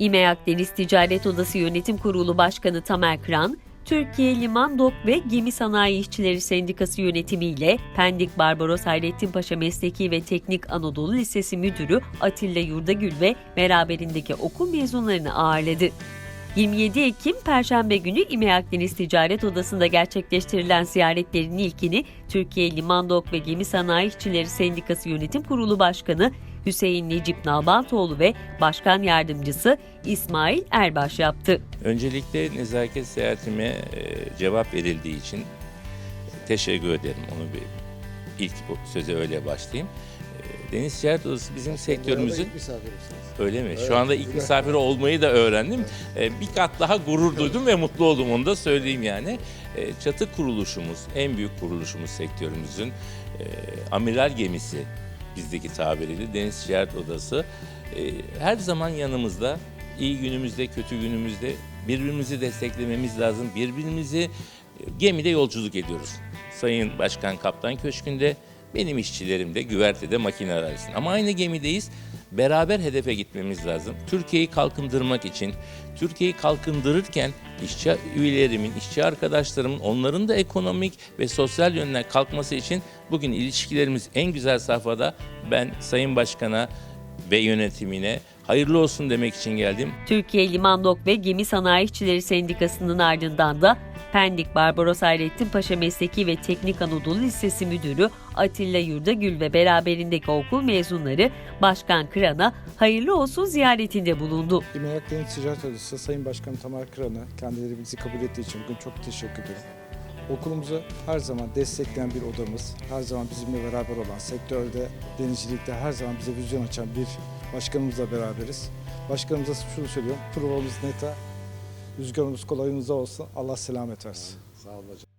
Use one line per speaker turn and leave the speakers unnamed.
İMEAK Deniz Ticaret Odası Yönetim Kurulu Başkanı Tamer Kıran, Türkiye Liman Dok ve Gemi Sanayi İşçileri Sendikası yönetimiyle Pendik Barbaros Hayrettin Paşa Mesleki ve Teknik Anadolu Lisesi Müdürü Atilla Yurdagül ve beraberindeki okul mezunlarını ağırladı. 27 Ekim Perşembe günü İMEAK Deniz Ticaret Odası'nda gerçekleştirilen ziyaretlerin ilkini Türkiye Liman Dok ve Gemi Sanayi İşçileri Sendikası Yönetim Kurulu Başkanı Hüseyin Necip Nalbantoğlu ve Başkan Yardımcısı İsmail Erbaş yaptı.
Öncelikle nezaket seyahatime e, cevap verildiği için teşekkür ederim. Onu bir ilk söze öyle başlayayım. Deniz Ticaret Odası bizim sektörümüzün öyle mi? Şu anda ilk misafiri olmayı da öğrendim. E, Bir kat daha gurur duydum ve mutlu oldum onu da söyleyeyim yani. E, Çatı kuruluşumuz, en büyük kuruluşumuz sektörümüzün e, amiral gemisi bizdeki tabiriyle Deniz Ticaret Odası e, her zaman yanımızda. İyi günümüzde, kötü günümüzde birbirimizi desteklememiz lazım. Birbirimizi e, gemide yolculuk ediyoruz. Sayın Başkan Kaptan Köşkü'nde, benim işçilerim de güvertede makine arasında. Ama aynı gemideyiz. Beraber hedefe gitmemiz lazım. Türkiye'yi kalkındırmak için, Türkiye'yi kalkındırırken işçi üyelerimin, işçi arkadaşlarımın onların da ekonomik ve sosyal yönden kalkması için bugün ilişkilerimiz en güzel safhada. Ben Sayın Başkan'a ve yönetimine hayırlı olsun demek için geldim.
Türkiye Liman Dok ve Gemi Sanayi İşçileri Sendikası'nın ardından da Pendik Barbaros Hayrettin Paşa Mesleki ve Teknik Anadolu Lisesi Müdürü Atilla Yurdagül ve beraberindeki okul mezunları Başkan Kıran'a hayırlı olsun ziyaretinde bulundu.
İMEAK Deniz Ticaret Odası Sayın Başkanım Tamer Kıran'a kendileri bizi kabul ettiği için bugün çok teşekkür ederim. Okulumuzu her zaman destekleyen bir odamız, her zaman bizimle beraber olan, sektörde, denizcilikte her zaman bize vizyon açan bir başkanımızla beraberiz. Başkanımıza şunu söylüyorum, provamız neta, Rüzgarımız kolayınıza olsun. Allah selamet versin.
Sağ olun hocam.